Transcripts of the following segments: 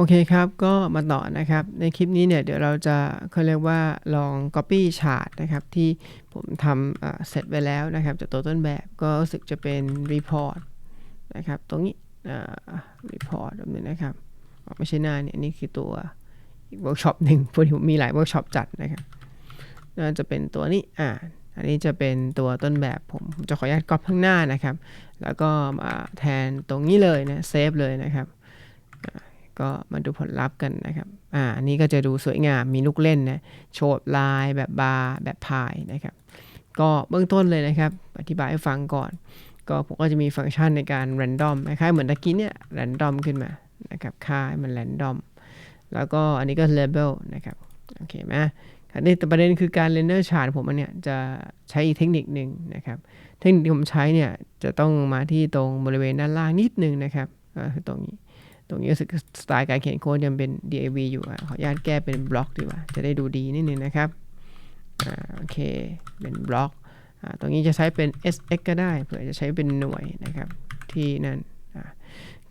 โอเคครับ ก็มาต่อนะครับ ในคลิปนี้เนี่ยเดี๋ยวเราจะเขาเรียกว่าลอง Copy Chart นะครับ ที่ผมทำเสร็จไปแล้วนะครับจากตัวต้นแบบก็รู้สึกจะเป็น Report นะครับ ตรงนี้ Report แบบนี้นะครับไม่ใช่หน้าเนี่ยนี่คือตัวอีกเวิร์กช็อปหนึ่งพอดีผมมีหลายเวิร์กช็อปจัดนะครับน่าจะเป็นตัวนี้อ่าอันนี้จะเป็นตัวต้นแบบผมจะขออนุญาตก๊อปข้างหน้านะครับ แล้วก็มาแทนตรงนี้เลยนะเซฟเลยนะครับ ก็มาดูผลลัพธ์กันนะครับ อ่าอันนี้ก็จะดูสวยงาม มีลูกเล่นนะโชดลายแบบบาร์แบบพายนะครับ ก็เบื้องต้นเลยนะครับ อธิบายให้ฟังก่อน ก็ผมก็จะมีฟังก์ชันในการ random คล้ายเหมือนตะกี้เนี่ย random ขึ้นมา นะครับ ค่ามัน random แล้วก็อันนี้ก็ label นะครับ โอเคไหมอันนี้แต่ประเด็นคือการ render chart ผมอันเนี้ยจะใช้อีกเทคนิคหนึ่งนะครับ เทคนิคที่ผมใช้เนี่ยจะต้องมาที่ตรงบริเวณด้านล่างนิดนึงนะครับก็คือตรงนี้ ตรงนี้สึกสไตล์การเขียนโค้ดยังเป็น DAV อยู่อขออนุญาตแก้เป็นบล็อกดีกว่า จะได้ดูดีนิดนึงนะครับโอเค เป็นบล็อกตรงนี้จะใช้เป็น SX ก็ได้เผื่อจะใช้เป็นหน่วยนะครับที่นั่น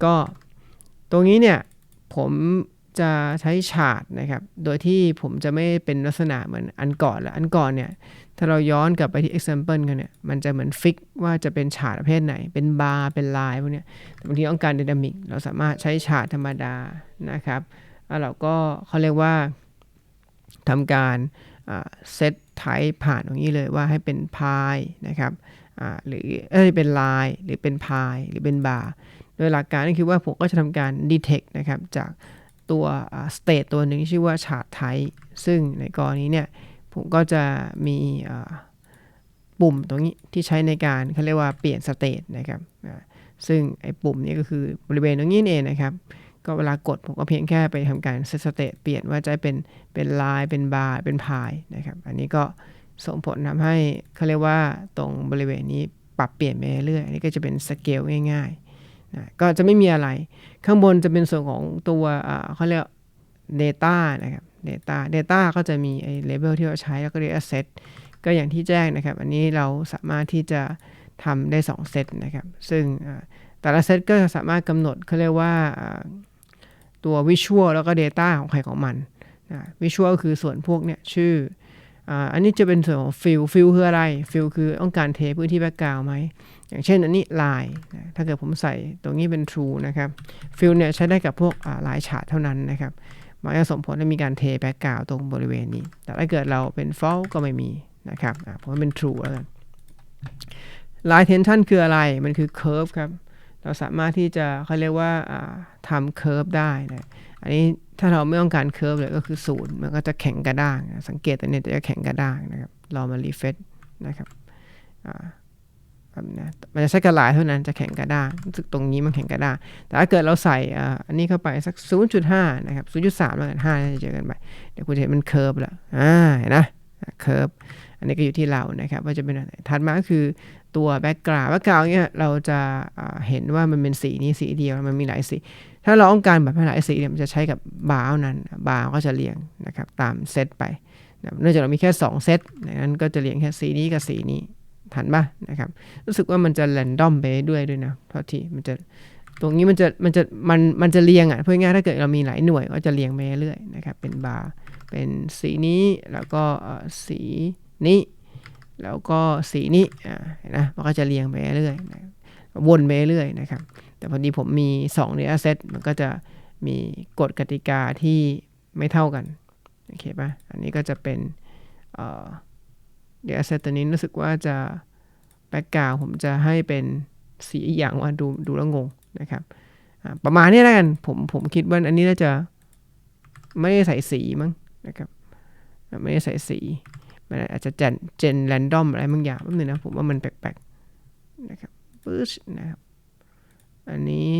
ก็ตรงนี้เนี่ยผม จะใช้ฉาดนะครับ โดยที่ผมจะไม่เป็นลักษณะเหมือนอันก่อนล้วอันก่อนเนี่ย ถ้าเราย้อนกลับไปที่ example กันเนี่ย มันจะเหมือนฟิกว่าจะเป็นฉาดประเภทไหน เป็นบาร์เป็นลายพวกเนี้ยบางทีต้องการดินามิก เราสามารถใช้ฉาดธรรมดานะครับแล้วเราก็เขาเรียกว่าทำการเซตไทป์ผ่านตรงนี้เลยว่าให้เป็นพายนะครับหรือเอ้ยเป็นลายหรือเป็นพายหรือเป็นบาร์โดยหลักการก็คือว่าผมก็จะทำการ detect นะครับจาก ตัว state ตัวหนึ่งชื่อว่า chart type ซึ่งในกรณีเนี่ยผมก็จะมีปุ่มตรงนี้ที่ใช้ในการเขาเรียกว่าเปลี่ยนสเตตนะครับซึ่งไอ้ปุ่มนี้ก็คือบริเวณตรงนี้เองนะครับ ก็เวลากดผมก็เพียงแค่ไปทำการเซตสเตตเปลี่ยนว่าจะเป็นเป็นลายเป็นบาร์เป็นพายนะครับ อันนี้ก็ส่งผลทำให้เขาเรียกว่าตรงบริเวณนี้ปรับเปลี่ยนไปเรื่อยอันนี้ก็จะเป็นสเกลง่ายๆ ก็จะไม่มีอะไร ข้างบนจะเป็นส่วนของตัวเขาเรียก Data นะครับ Data Data ก็จะมีไอ้ label ที่เราใช้แล้วก็เรียก Asset ก็อย่างที่แจ้งนะครับ อันนี้เราสามารถที่จะทำได้2เซตนะครับ ซึ่งแต่ละเซตก็จะสามารถกำหนดเขาเรียกว่าตัว Visual แล้วก็ Data ของใครของมัน Visual คือส่วนพวกเนี่ยชื่อ อันนี้จะเป็นส่วนของ Fill Fill คืออะไร Fill คือต้องการเทพื้นที่แบ็กกราวไหมอย่างเช่นอันนี้ลายถ้าเกิดผมใส่ตรงนี้เป็น True นะครับ Fill เนี่ยใช้ได้กับพวกลายฉาดเท่านั้นนะครับมันจะส่งผลให้มีการเทแบ็กกราวตรงบริเวณนี้ แต่ถ้าเกิดเราเป็น false ก็ไม่มีนะครับผมเป็น true แล้วกัน line tension คืออะไรมันคือ curve ครับเราสามารถที่จะเขาเรียกว่าทำ curve ได้นะ อันนี้ถ้าเราไม่ต้องการ curve เลยก็คือศูนย์มันก็จะแข็งกระด้าง สังเกตตัวนี้จะแข็งกระด้างนะครับเรามา refresh นะครับมันจะใช้กระลายเท่านั้นจะแข็งกระด้างรู้สึกตรงนี้มันแข็งกระด้างแต่ถ้าเกิดเราใส่อันนี้เข้าไปสัก 0.5 นะครับ 0.3แล้วกัน5จะเจอกันไปเดี๋ยวคุณจะเห็นมันเคิร์ฟแล้วอ่าเห็นนะเคิร์ฟอันนี้ก็อยู่ที่เรานะครับว่าจะเป็นอะไรถัดมาก็คือตัวแบ็กกราวด์แบ็กกราวด์เนี่ยเราจะเห็นว่ามันเป็นสีนี้สีเดียวมันมีหลายสี ถ้าเราต้องการแบบหลายสีเนี่ยมันจะใช้กับบาร์นั้น บาร์ก็จะเรียงนะครับตามเซตไปเนื่องจากเรามีแค่ 2 เซตดังนั้นก็จะเรียงแค่สีนี้กับสีนี้ทันปะนะครับรู้สึกว่ามันจะแรนดอมไปด้วยด้วยนะเพราะที่มันจะตรงนี้มันจะมันจะมันมันจะเรียงอะเพื่อง่ายถ้าเกิดเรามีหลายหน่วยก็จะเรียงไปเรื่อยนะครับเป็นบาร์เป็นสีนี้แล้วก็สีนี้แล้วก็สีนี้อ่านะมันก็จะเรียงไปเรื่อยนะวนไปเรื่อยนะครับ แต่พอดีผมมี2 data set มันก็จะมีกฎกติกาที่ไม่เท่ากัน โอเคปะอันนี้ก็จะเป็นเอ่อเดี๋ยวเซตตัวนี้รู้สึกว่าจะแบ็กกราวผมจะให้เป็นสีอย่างว่าดูดูแล้วงงนะครับ ประมาณนี้แล้วกัน ผมผมคิดว่าอันนี้น่าจะไม่ได้ใส่สีมั้งนะครับ ไม่ได้ใส่สีมันอาจจะเจนเจนแรนดอมอะไรบางอย่างแป๊บนึงนะ ผมว่ามันแปลกๆนะครับปึ๊ชนะครับ อันนี้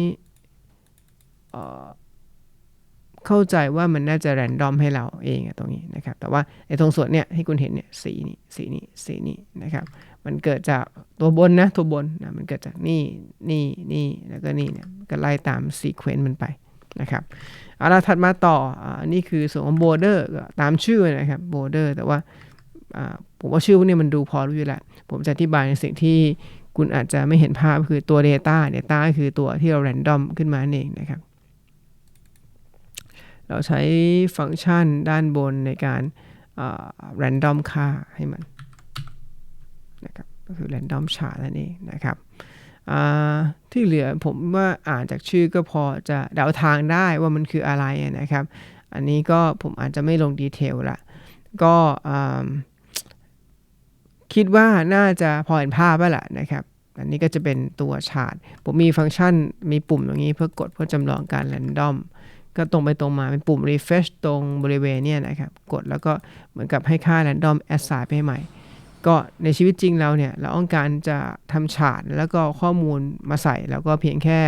เข้าใจว่ามันน่าจะแรนดอมให้เราเองตรงนี้นะครับ แต่ว่าไอ้ตรงส่วนเนี้ยที่คุณเห็นเนี่ยสีนี้สีนี้สีนี้นะครับ มันเกิดจากตัวบนนะตัวบนนะมันเกิดจากนี่นี่นี่แล้วก็นี่เนี่ยก็ไล่ตามซีเควนต์มันไปนะครับเอาละถัดมาต่ออันนี้คือส่วนของโบเดอร์ตามชื่อนะครับโบเดอร์แต่ว่าผมว่าชื่อพวกนี้มันดูพอรู้อยู่แล้ว ผมจะอธิบายในสิ่งที่ คุณอาจจะไม่เห็นภาพคือตัว Data Data คือตัวที่เราแรนดอมขึ้นมาเองนะครับ เราใช้ฟังก์ชันด้านบนในการ random ค่าให้มันนะครับก็คือ random chart นั่นเองนะครับที่เหลือผมว่าอ่านจากชื่อก็พอจะเดาทางได้ว่ามันคืออะไรนะครับ อันนี้ก็ผมอาจจะไม่ลงดีเทลละก็ คิดว่าน่าจะพอเห็นภาพแล้วละนะครับ อันนี้ก็จะเป็นตัวชาร์ตผมมีฟังก์ชันมีปุ่มตรงนี้เพื่อกดเพื่อจำลองการ random ก็ตรงไปตรงมาเป็นปุ่ม refresh ตรงบริเวณเนี่ยนะครับ กดแล้วก็เหมือนกับให้ค่า random assign ไปใหม่ ก็ในชีวิตจริงเราเนี่ย เราต้องการจะทำฉาดแล้วก็ข้อมูลมาใส่ แล้วก็เพียงแค่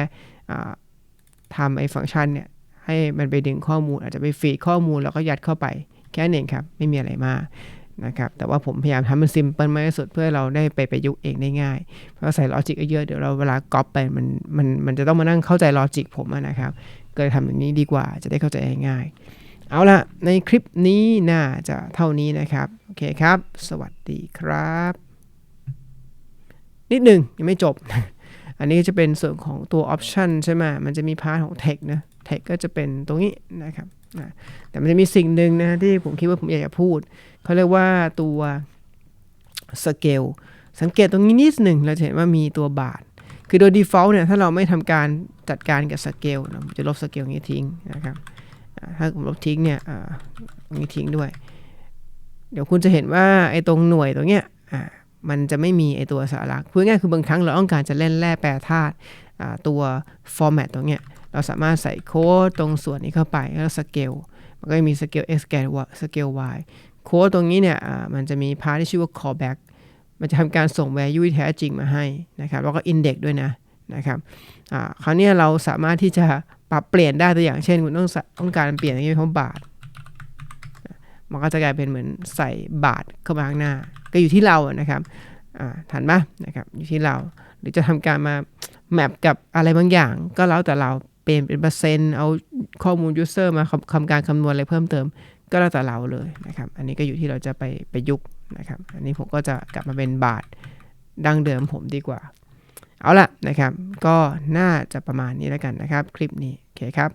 ทำไอ้ฟังก์ชันเนี่ย ให้มันไปดึงข้อมูลอาจจะไปฟีดข้อมูลแล้วก็ยัดเข้าไป แค่นั้นเองครับ ไม่มีอะไรมาก นะครับ แต่ว่าผมพยายามทำมันซิมเปิลมากที่สุดเพื่อเราได้ไปประยุกต์เองได้ง่าย เพราะใส่ลอจิกเยอะเดี๋ยวเราเวลาก๊อปไปมันมันมันจะต้องมานั่งเข้าใจลอจิกผมนะครับ ก็เลยทำอย่างนี้ดีกว่าจะได้เข้าใจง่าย เอาละในคลิปนี้น่าจะเท่านี้นะครับ โอเคครับ สวัสดีครับ นิดหนึ่งยังไม่จบ อันนี้จะเป็นส่วนของตัวออปชันใช่ไหมมันจะมีพาร์ทของ text นะ text ก็จะเป็นตรงนี้นะครับ แต่มันจะมีสิ่งหนึ่งนะที่ผมคิดว่าผมอยากจะพูด เขาเรียกว่าตัว scale สังเกตตรงนี้นิดหนึ่งเราจะเห็นว่ามีตัวบาท คือโดย default เนี่ยถ้าเราไม่ทำการจัดการกับสเกลนะจะลบสเกลนี้ทิ้งนะครับถ้าผมลบทิ้งเนี่ยนี้ทิ้งด้วย เดี๋ยวคุณจะเห็นว่าไอ้ตรงหน่วยตรงเนี้ยมันจะไม่มีไอ้ตัวสาระพูดง่ายคือบางครั้งเราต้องการจะเล่นแร่แปรธาตุ ตัว format ตรงเนี้ยเราสามารถใส่โค้ดตรงส่วนนี้เข้าไปแล้วสเกลมันก็จะมีสเกล x สเกล y สเกล y โค้ดตรงนี้เนี่ยมันจะมีพาร์ทที่ชื่อว่า callback มันจะทำการส่ง value ที่แท้จริงมาให้นะครับแล้วก็ index ด้วยนะนะครับคราวนี้เราสามารถที่จะปรับเปลี่ยนได้ตัวอย่างเช่น คุณต้องต้องการเปลี่ยนอย่างนี้เป็นบาท มันก็จะกลายเป็นเหมือนใส่บาทเข้ามาข้างหน้า ก็อยู่ที่เรานะครับ ทันปะนะครับอยู่ที่เรา หรือจะทำการมาแมปกับอะไรบางอย่าง ก็แล้วแต่เราเปลี่ยนเป็นเปอร์เซ็นต์เอาข้อมูล user มาทำการคำนวณอะไรเพิ่มเติม ก็แล้วแต่เราเลยนะครับ อันนี้ก็อยู่ที่เราจะไปไปยุกนะครับ อันนี้ผมก็จะกลับมาเป็นบาทดั้งเดิมผมดีกว่า เอาละนะครับ ก็น่าจะประมาณนี้แล้วกันนะครับ คลิปนี้โอเคครับ